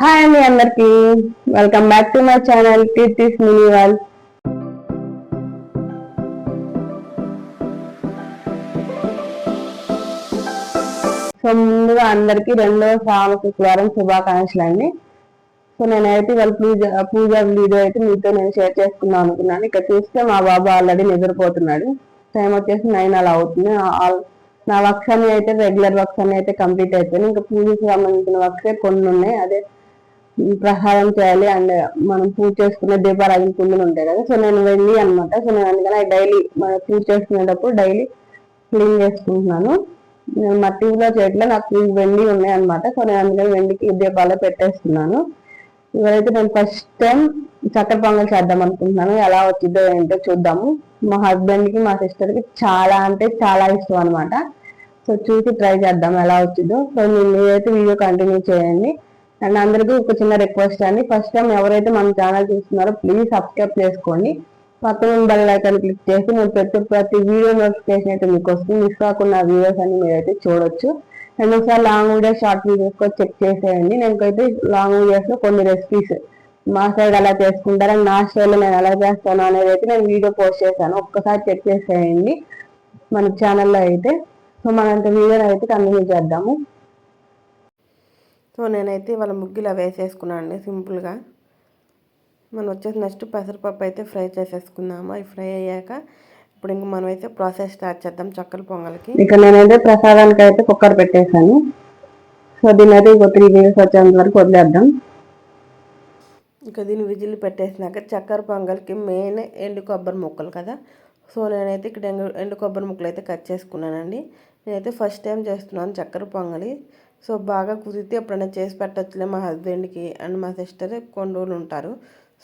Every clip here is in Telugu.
హాయ్ అండి అందరికి. Welcome back to my channel Keerthi's mini vlog so ముందుగా అందరికి రెండో శ్రావణ శుక్రవారం శుభాకాంక్షలు అండి. సో నేనైతే వాళ్ళ పూజ పూజ వీడియో అయితే మీతో నేను షేర్ చేసుకుందాం అనుకున్నాను. ఇక్కడ చూస్తే మా బాబు ఆల్రెడీ నిద్రపోతున్నాడు. టైం వచ్చేసి నైన్ అలా అవుతుంది. నా వర్క్స్ అన్ని అయితే రెగ్యులర్ వర్క్స్ అన్ని అయితే కంప్లీట్ అయిపోయినాయి ఇంకా పూజకి సంబంధించిన వర్క్స్ కొన్ని ఉన్నాయి. అదే ప్రసాదం చేయాలి అండ్ మనం పూజ చేసుకునే దీపారాధన కుందులు ఉంటాయి కదా. సో నేను వెళ్ళి అనమాట సో నేను అందుకని డైలీ మన పూజ చేసుకునేటప్పుడు డైలీ క్లీన్ చేసుకుంటున్నాను. నేను మట్టిలో చేయట్లే నాకు వెండి ఉన్నాయి అనమాట సో నేను అందుకని వెండికి దీపాలు పెట్టేస్తున్నాను. ఇవరైతే నేను ఫస్ట్ టైం చక్కెర పొంగల్ చేద్దాం అనుకుంటున్నాను. ఎలా వచ్చిందో ఏంటో చూద్దాము. మా హస్బెండ్కి మా సిస్టర్కి చాలా అంటే చాలా ఇష్టం అనమాట సో చూసి ట్రై చేద్దాం ఎలా వచ్చిందో. సో మీరు మీరైతే వీడియో కంటిన్యూ చేయండి. అండ్ అందరికీ ఒక చిన్న రిక్వెస్ట్ అండి. ఫస్ట్ టైం ఎవరైతే మన ఛానల్ చూస్తున్నారో ప్లీజ్ సబ్స్క్రైబ్ చేసుకోండి. పక్కన బెల్ ఐకాన్ క్లిక్ చేసి నేను ప్రతి ప్రతి వీడియో నోటిఫికేషన్ అయితే మీకు వస్తుంది. మిస్ కాకుండా వీడియోస్ అన్ని మీరైతే చూడొచ్చు. అండ్ ఒకసారి లాంగ్ వీడియోస్ షార్ట్ వీడియోస్ కూడా చెక్ చేసేయండి. నేనైతే లాంగ్ వీడియోస్లో కొన్ని రెసిపీస్ మా సైడ్ ఎలా చేసుకుంటారో. నా స్టైల్లో నేను ఎలా చేస్తాను అనేది అయితే నేను వీడియో పోస్ట్ చేశాను. ఒక్కసారి చెక్ చేసేయండి మన ఛానల్లో అయితే. సో మనంత వీడియో అయితే కంటిన్యూ చేద్దాము. సో నేనైతే ఇవాళ ముగ్గులు అవి వేసేసుకున్నాను అండి సింపుల్గా. మనం వచ్చేసి నెక్స్ట్ పెసరపప్పు అయితే ఫ్రై చేసేసుకుందాము. అవి ఫ్రై అయ్యాక ఇప్పుడు ఇంక మనం అయితే ప్రాసెస్ స్టార్ట్ చేద్దాం చక్కల పొంగల్కి. ఇక నేనైతే ప్రసాదానికి అయితే కుక్కర్ పెట్టేశాను. సో దీని అయితే ఇంకో త్రీ మినిట్స్ వచ్చేంత వరకు వదిలేద్దాం. ఇంకా దీన్ని విజిల్ పెట్టేసినాక చక్కెర పొంగల్కి మెయిన్ ఎండు కొబ్బరి ముక్కలు కదా. సో నేనైతే ఇక్కడ ఎండు ఎండు కొబ్బరి ముక్కలు అయితే కట్ చేసుకున్నానండి. నేనైతే ఫస్ట్ టైం చేస్తున్నాను చక్కెర పొంగలి. సో బాగా కుదిరితే ఎప్పుడైనా చేసి పెట్టచ్చులే మా హస్బెండ్కి అండ్ మా సిస్టర్ కొన్ని రోజులు ఉంటారు.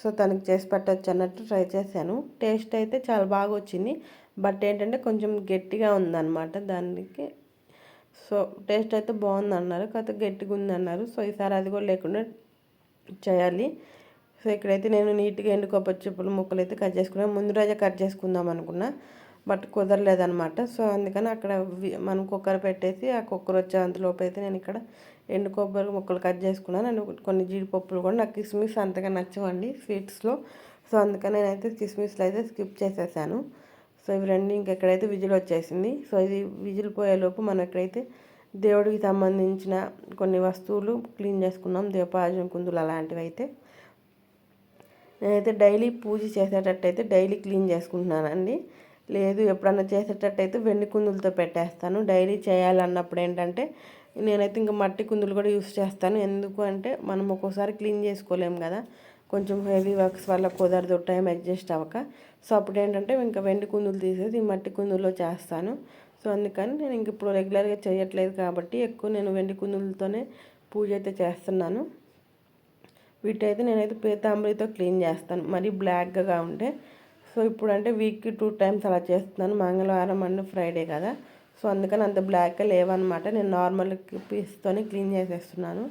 సో తనకి చేసి పెట్టచ్చు అన్నట్టు ట్రై చేశాను. టేస్ట్ అయితే చాలా బాగా వచ్చింది. బట్ ఏంటంటే కొంచెం గట్టిగా ఉందన్నమాట దానికి. సో టేస్ట్ అయితే బాగుంది అన్నారు కాకపోతే గట్టిగా ఉంది అన్నారు సో ఈసారి అది కూడా లేకుండా చేయాలి. సో ఇక్కడైతే నేను నీట్గా ఎండు కొబ్బరి చెప్పులు ముక్కలు అయితే కట్ చేసుకున్నాను ముందు రోజే కట్ చేసుకుందాం అనుకున్నా. బట్ కుదరలేదనమాట సో అందుకని అక్కడ వి- మనం కుక్కర్ పెట్టేసి ఆ కుక్కర్ వచ్చే అంతలోపు అయితే నేను ఇక్కడ ఎండు కొబ్బరి ముక్కలు కట్ చేసుకున్నాను అండ్ కొన్ని జీడిపప్పులు కూడా నాకు కిస్మిస్ అంతగా నచ్చవండి స్వీట్స్లో. సో అందుకని నేనైతే కిస్మిస్లో అయితే స్కిప్ చేసేసాను. సో ఇవి రెండు ఇంకెక్కడైతే విజిల్ వచ్చేసింది. సో ఇది విజిల్ పోయేలోపు మనం ఎక్కడైతే దేవుడికి సంబంధించిన కొన్ని వస్తువులు క్లీన్ చేసుకున్నాం దీపాజన కుందులు అలాంటివి అయితే నేనైతే డైలీ పూజ చేసేటట్టయితే డైలీ క్లీన్ చేసుకుంటున్నానండి. లేదు ఎప్పుడన్నా చేసేటట్టయితే వెండి కుందులతో పెట్టేస్తాను. డైలీ చేయాలన్నప్పుడు ఏంటంటే నేనైతే ఇంకా మట్టి కుందులు కూడా యూస్ చేస్తాను. ఎందుకు అంటే మనం ఒక్కోసారి క్లీన్ చేసుకోలేము కదా. కొంచెం హెవీ వర్క్స్ వల్ల కుదరదు టైం అడ్జస్ట్ అవ్వక. సో అప్పుడు ఏంటంటే ఇంకా వెండి కుందులు తీసేసి మట్టి కుందుల్లో చేస్తాను. సో అందుకని నేను ఇంక ఇప్పుడు రెగ్యులర్గా చేయట్లేదు కాబట్టి ఎక్కువ నేను వెండి కుందులతోనే పూజ అయితే చేస్తున్నాను. వీటైతే నేనైతే పీతాంబరితో క్లీన్ చేస్తాను. మరీ బ్లాక్గా ఉంటే సో ఇప్పుడు అంటే వీక్కి టూ టైమ్స్ అలా చేస్తున్నాను. మంగళవారం అండ్ ఫ్రైడే కదా. సో అందుకని అంత బ్లాక్గా లేవన్నమాట నేను నార్మల్ పీస్తోనే క్లీన్ చేసేస్తున్నాను.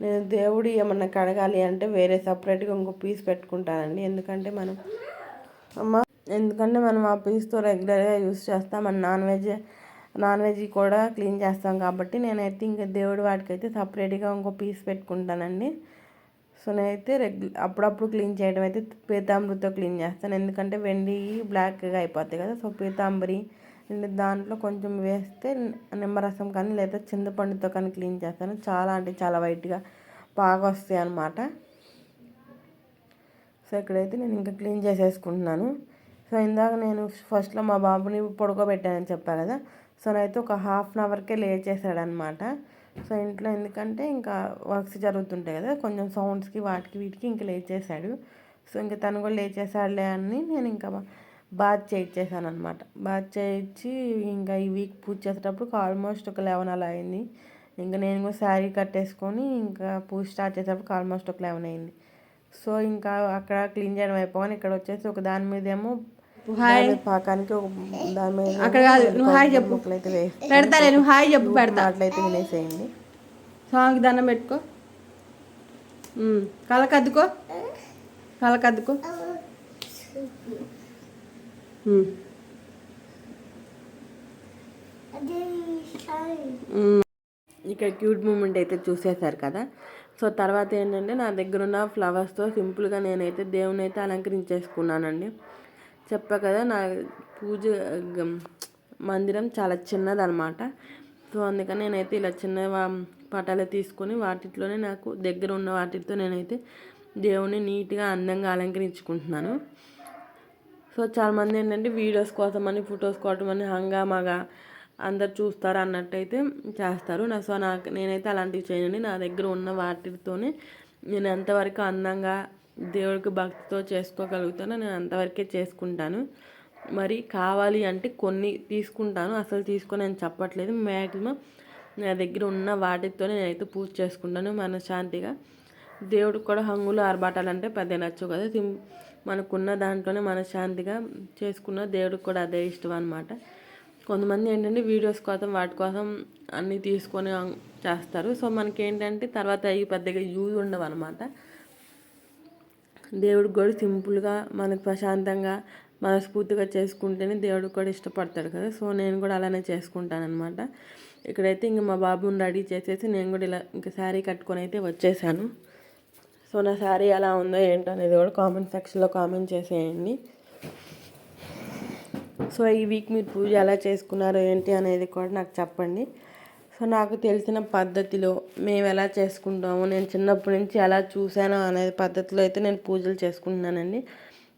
నేను దేవుడు ఏమన్నా కడగాలి అంటే వేరే సపరేట్గా ఇంకో పీస్ పెట్టుకుంటానండి. ఎందుకంటే మనం అమ్మ ఎందుకంటే మనం ఆ పీస్తో రెగ్యులర్గా యూస్ చేస్తాం. మన నాన్ వెజ్ నాన్ వెజ్ కూడా క్లీన్ చేస్తాం కాబట్టి నేనైతే ఇంకా దేవుడి వాటికైతే సపరేట్గా ఇంకో పీస్ పెట్టుకుంటానండి. సో నేనైతే రెగ్యు అప్పుడప్పుడు క్లీన్ చేయడం అయితే పీతాంబరితో క్లీన్ చేస్తాను. ఎందుకంటే వెండి బ్లాక్గా అయిపోతాయి కదా. సో పీతాంబరి దాంట్లో కొంచెం వేస్తే నిమ్మరసం కానీ లేదా చింతపండుతో కానీ క్లీన్ చేస్తాను. చాలా అంటే చాలా వైట్గా బాగా వస్తాయి అన్నమాట. సో ఇక్కడైతే నేను ఇంకా క్లీన్ చేసేసుకుంటున్నాను. సో ఇందాక నేను ఫస్ట్లో మా బాబుని పడుకోబెట్టానని చెప్పా కదా. సో నైతే ఒక హాఫ్ అన్ అవర్కే లేచేసాడనమాట సో ఇంట్లో ఎందుకంటే ఇంకా వర్క్స్ జరుగుతుంటాయి కదా కొంచెం సౌండ్స్కి వాటికి వీటికి ఇంకా లేచేసాడు సో ఇంకా తను కూడా లేచేసాడులే అని నేను ఇంకా బాత్ చేయించేసాను అనమాట బాత్ చేయించి ఇంకా ఈ వీక్ పూజ చేసేటప్పుడు ఆల్మోస్ట్ ఒక లెవెన్ అలా అయింది. ఇంకా నేను కూడా శారీ కట్టేసుకొని ఇంకా పూజ స్టార్ట్ చేసేటప్పుడు ఆల్మోస్ట్ ఒక లెవెన్ అయింది. సో ఇంకా అక్కడ క్లీన్ చేయడం అయిపోగానే ఇక్కడ వచ్చేసి ఒక దాని మీద ఏమో హాయ్. పాకానికి ఒక దాని మీద అక్కడ కాదు నువ్వు హాయ్ చెప్పు. ముక్కలు అయితే వేసి పెడతాలే నువ్వు హాయ్ చెప్పు పెడతా. అట్లయితే వినేసేయండి. స్వామికి దండం పెట్టుకో. కళ్ళకద్దుకో కళ్ళకద్దుకో. ఇక్కడ క్యూట్ మూమెంట్ అయితే చూసేశారు కదా. సో తర్వాత ఏంటంటే నా దగ్గర ఉన్న ఫ్లవర్స్తో సింపుల్గా నేనైతే దేవుని అయితే అలంకరించేసుకున్నానండి. చెప్పా కదా నా పూజ మందిరం చాలా చిన్నదనమాట. సో అందుకని నేనైతే ఇలా చిన్న పటాలు తీసుకొని వాటిలోనే నాకు దగ్గర ఉన్న వాటితో నేనైతే దేవుని నీట్గా అందంగా అలంకరించుకుంటున్నాను. సో చాలామంది ఏంటంటే వీడియోస్ కోసం అని ఫొటోస్ కోసం అని హంగామాగా అందరు చూస్తారు అన్నట్టయితే చేస్తారు. నా సో నాకు నేనైతే అలాంటివి చేయనండి నా దగ్గర ఉన్న వాటితోనే నేను ఎంతవరకు అందంగా దేవుడికి భక్తితో చేసుకోగలుగుతానో నేను అంతవరకే చేసుకుంటాను. మరి కావాలి అంటే కొన్ని తీసుకుంటాను. అసలు తీసుకొని నేను చెప్పట్లేదు. మ్యాక్సిమం నా దగ్గర ఉన్న వాటితో నేనైతే పూజ చేసుకుంటాను మనశ్శాంతిగా. దేవుడికి కూడా హంగులు ఆర్భాటాలు అంటే పెద్ద నచ్చు కదా. మనకున్న దాంట్లోనే మనశ్శాంతిగా చేసుకున్న దేవుడికి కూడా అదే ఇష్టం అనమాట కొంతమంది ఏంటంటే వీడియోస్ కోసం వాటి కోసం అన్నీ తీసుకొని చేస్తారు. సో మనకి ఏంటంటే తర్వాత అవి పెద్దగా యూజ్ ఉండవు అనమాట దేవుడికి కూడా సింపుల్గా మనకు ప్రశాంతంగా మనస్ఫూర్తిగా చేసుకుంటేనే దేవుడు కూడా ఇష్టపడతాడు కదా. సో నేను కూడా అలానే చేసుకుంటాను అనమాట ఇక్కడైతే ఇంక మా బాబుని రెడీ చేసేసి నేను కూడా ఇలా ఇంకా శారీ కట్టుకొని అయితే వచ్చేసాను. సో నా శారీ ఎలా ఉందో ఏంటో అనేది కూడా కామెంట్ సెక్షన్లో కామెంట్ చేసేయండి. సో ఈ వీక్ మీరు పూజ ఎలా చేసుకున్నారు ఏంటి అనేది కూడా నాకు చెప్పండి. సో నాకు తెలిసిన పద్ధతిలో మేము ఎలా చేసుకుంటాము నేను చిన్నప్పటి నుంచి ఎలా చూశాను అనే పద్ధతిలో అయితే నేను పూజలు చేసుకుంటున్నానండి.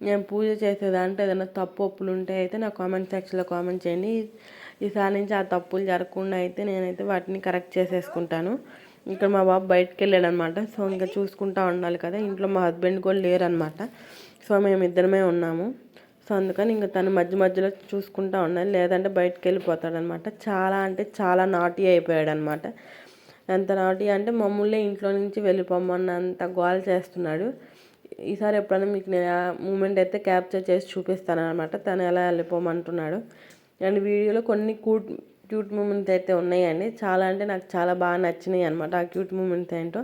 నేను పూజ చేసే దాంట్లో ఏదైనా తప్పు ఒప్పులు ఉంటే అయితే నా కామెంట్ సెక్షన్లో కామెంట్ చేయండి. ఈసారి నుంచి ఆ తప్పులు జరగకుండా అయితే నేనైతే వాటిని కరెక్ట్ చేసేసుకుంటాను. ఇక్కడ మా బాబు బయటకు వెళ్ళాడు అనమాట సో ఇంకా చూసుకుంటా ఉండాలి కదా. ఇంట్లో మా హస్బెండ్ కూడా లేరనమాట. సో మేము ఇద్దరమే ఉన్నాము. సో అందుకని ఇంకా తను మధ్య మధ్యలో చూసుకుంటా ఉండాలి లేదంటే బయటకు వెళ్ళిపోతాడనమాట. చాలా అంటే చాలా నాటీ అయిపోయాడు అనమాట ఎంత నాటీ అంటే మమ్మల్ని ఇంట్లో నుంచి వెళ్ళిపోమన్నంత గోల్ చేస్తున్నాడు. ఈసారి ఎప్పుడైనా మీకు నేను ఆ మూమెంట్ అయితే క్యాప్చర్ చేసి చూపిస్తాను అనమాట తను ఎలా వెళ్ళిపోమంటున్నాడు. అండ్ వీడియోలో కొన్ని క్యూట్ క్యూట్ మూమెంట్స్ అయితే ఉన్నాయండి. చాలా అంటే నాకు చాలా బాగా నచ్చినాయి అనమాట ఆ క్యూట్ మూమెంట్స్ ఏంటో.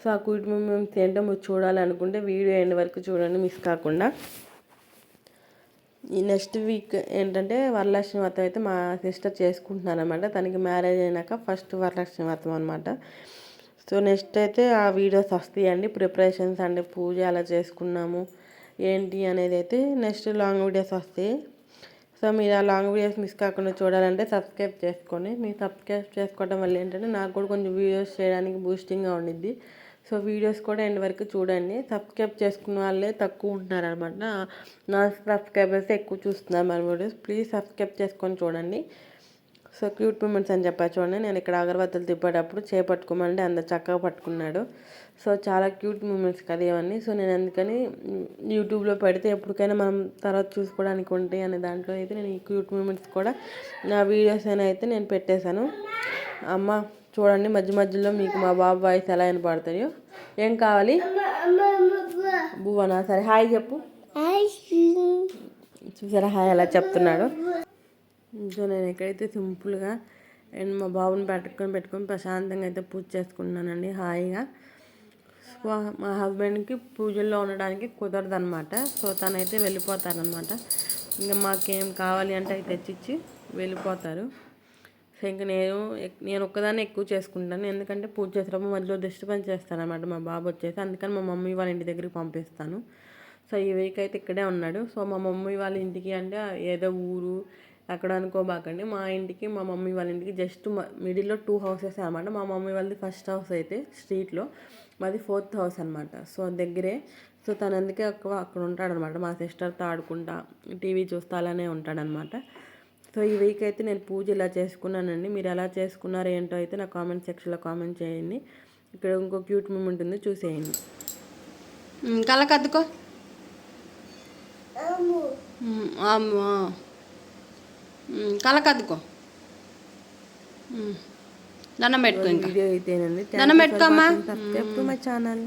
సో ఆ క్యూట్ మూమెంట్స్ ఏంటో మీరు చూడాలనుకుంటే వీడియో ఎండ్ వరకు చూడండి మిస్ కాకుండా. ఈ నెక్స్ట్ వీక్ ఏంటంటే వరలక్ష్మి వ్రతం అయితే మా సిస్టర్ చేసుకుంటున్నారు అనమాట తనకి మ్యారేజ్ అయినాక ఫస్ట్ వరలక్ష్మి వ్రతం అనమాట సో నెక్స్ట్ అయితే ఆ వీడియోస్ వస్తాయండి. ప్రిపరేషన్స్ అండి పూజ అలా చేసుకున్నాము. ఏంటి అనేది అయితే నెక్స్ట్ లాంగ్ వీడియోస్ వస్తాయి. సో మీరు ఆ లాంగ్ వీడియోస్ మిస్ కాకుండా చూడాలంటే సబ్స్క్రైబ్ చేసుకోండి మీరు సబ్స్క్రైబ్ చేసుకోవడం వల్ల ఏంటంటే నాకు కూడా కొంచెం వీడియోస్ చేయడానికి బూస్టింగ్గా ఉండిద్ది. సో వీడియోస్ కూడా ఎండ్ వరకు చూడండి. సబ్స్క్రైబ్ చేసుకున్న వాళ్ళే తక్కువ ఉంటున్నారు అనమాట నా సబ్స్క్రైబర్స్ ఎక్కువ చూస్తున్నారు మన వీడియోస్. ప్లీజ్ సబ్స్క్రైబ్ చేసుకొని చూడండి. సో క్యూట్ మూమెంట్స్ అని చెప్పా చూడండి. నేను ఇక్కడ అగరబత్తులు తిప్పేటప్పుడు చేపట్టుకోమంటే అంత చక్కగా పట్టుకున్నాడు. సో చాలా క్యూట్ మూమెంట్స్ కదా ఇవన్నీ. సో నేను అందుకని యూట్యూబ్లో పెడితే ఎప్పటికైనా మనం తర్వాత చూసుకోవడానికి ఉంటాయి అనే దాంట్లో అయితే నేను ఈ క్యూట్ మూమెంట్స్ కూడా నా వీడియోస్ అయినా అయితే నేను పెట్టేశాను. అమ్మ చూడండి మధ్య మధ్యలో మీకు మా బాబు వాయిస్ ఎలా వినపడతాయో ఏం కావాలి? బువ్వనా సరే హాయ్ చెప్పు. చూసారా హాయ్ ఎలా చెప్తున్నాడు. సో నేను ఎక్కడైతే సింపుల్గా అండ్ మా బాబుని పెట్టుకొని పెట్టుకొని ప్రశాంతంగా అయితే పూజ చేసుకున్నానండి హాయిగా. సో మా హస్బెండ్కి పూజల్లో ఉండడానికి కుదరదు అనమాట సో తనైతే వెళ్ళిపోతారనమాట ఇంకా మాకేం కావాలి అంటే అవి తెచ్చిచ్చి వెళ్ళిపోతారు. సో ఇంకా నేను నేను ఒక్కదాన్ని ఎక్కువ చేసుకుంటాను. ఎందుకంటే పూజ చేసేటప్పుడు మధ్యలో డిస్టర్బెన్స్ చేస్తానమాట మా బాబు వచ్చేసి అందుకని మా మమ్మీ వాళ్ళ ఇంటి దగ్గరికి పంపిస్తాను. సో ఈ వీక్ అయితే ఇక్కడే ఉన్నాడు. సో మా మమ్మీ వాళ్ళ ఇంటికి అంటే ఏదో ఊరు అక్కడ అనుకోబాకండి. మా ఇంటికి మా మమ్మీ వాళ్ళ ఇంటికి జస్ట్ మిడిల్లో టూ హౌసెస్ అనమాట మా మమ్మీ వాళ్ళది ఫస్ట్ హౌస్ అయితే స్ట్రీట్లో. మాది ఫోర్త్ హౌస్ అనమాట సో దగ్గరే. సో తను అందుకే ఎక్కువ అక్కడ ఉంటాడనమాట మా సిస్టర్తో ఆడుకుంటా టీవీ చూస్తా అలానే ఉంటాడనమాట సో ఈ వీక్ అయితే నేను పూజ ఇలా చేసుకున్నానండి. మీరు ఎలా చేసుకున్నారు ఏంటో అయితే నా కామెంట్ సెక్షన్లో కామెంట్ చేయండి. ఇక్కడ ఇంకో క్యూట్ మూమెంట్ ఉంది చూసేయండి. అమ్మో. ఉమ్, కళ్ళకద్దుకో ఉమ్, దండం పెట్టుకో ఇంకా. వీడియో అయితేనండి. దండం పెట్టుకోమ్మా సబ్స్క్రైబ్ టు మై ఛానల్